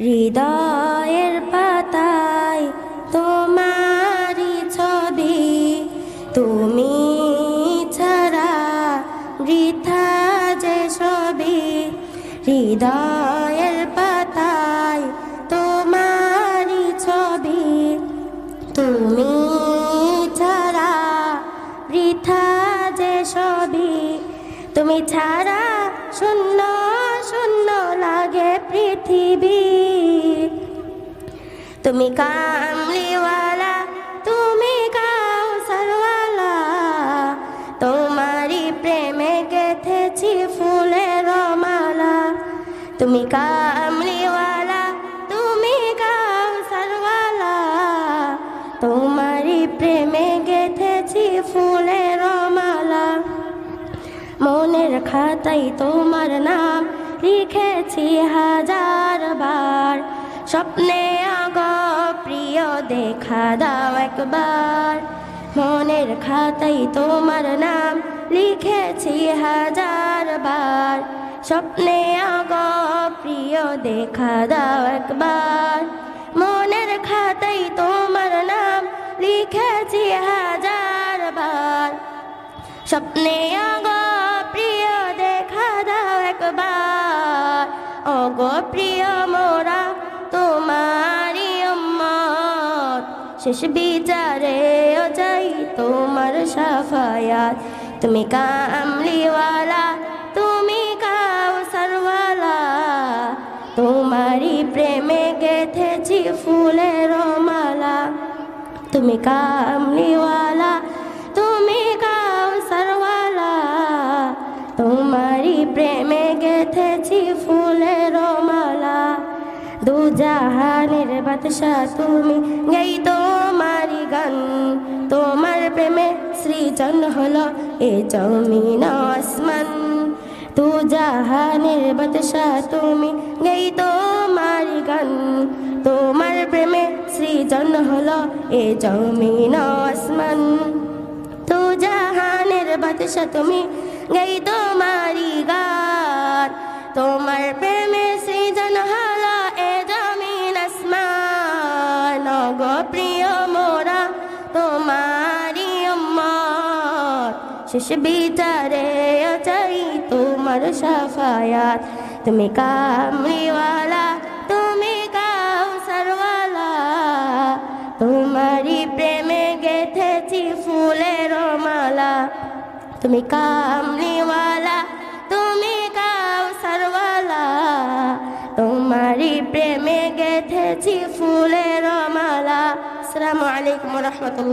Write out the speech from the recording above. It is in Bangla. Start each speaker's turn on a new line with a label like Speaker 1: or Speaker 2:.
Speaker 1: হৃদয়ের পাতায় তোমারি ছবি, তুমি ছাড়া বৃথা যে ছবি। হৃদয়ের পাতায় তোমারি ছবি, তুমি ছাড়া বৃথা যে ছবি। তুমি ছাড়া শূন্য শূন্য লাগে পৃথিবী। তুমি কামলিওয়ালা, তুমি কাউসারওয়ালা তোমারি প্রেমে গেথেছি ফুলের মালা। তুমি কামলিওয়ালা, তুমি কাউসারওয়ালা তোমারি প্রেমে গেথেছি ফুলের মালা। মনের খাতায় তোমার নাম লিখেছি হাজার বার। স্বপ্নে আগ প্রিয় দেখা দাও একবার। মনের খাতাই তোমার নাম, লিখেছি হাজার বার। স্বপ্নে আগ প্রিয়, দেখা দাও একবার। মনের খাতায় তোমার নাম, লিখেছি হাজার বার। স্বপ্নে আগ প্রিয়, দেখা দাও একবার। অগো প্রিয় শেষ বিচারে ও যাই তোমার সাফায়াত। তুমি কামলিওয়ালা, তুমি কাউসারওয়ালা তোমারি প্রেমে গেথেছি ফুলের মালা। তুমি কামলিওয়ালা, তুমি কাউসারওয়ালা তোমারি প্রেমে গেথেছি ফুলের মালা। দু জাহানের বাদশা তুমি। গেই তোমারি গান, তোমার প্রেমে সৃজন হলো এ জমিন আসমান। তু জাহানের বাদশা তুমি গেই তোমারি গান, তোমার প্রেমে সৃজন হলো এ জমিন আসমান। তু জাহানের বাদশা তুমি গেই তোমারি গান, তোমার প্রেমে শেষ বিচারে চাই তোমার সাফায়াত। তুমি কামলিওয়ালা, তুমি কাউসারওয়ালা তোমারি প্রেমে গেথেছি ফুলের মালা। তুমি কামলিওয়ালা, তুমি কাউসারওয়ালা তোমারি প্রেমে গেথেছি ফুলের মালা। আসসালামু আলাইকুম রহমতুল্লাহ।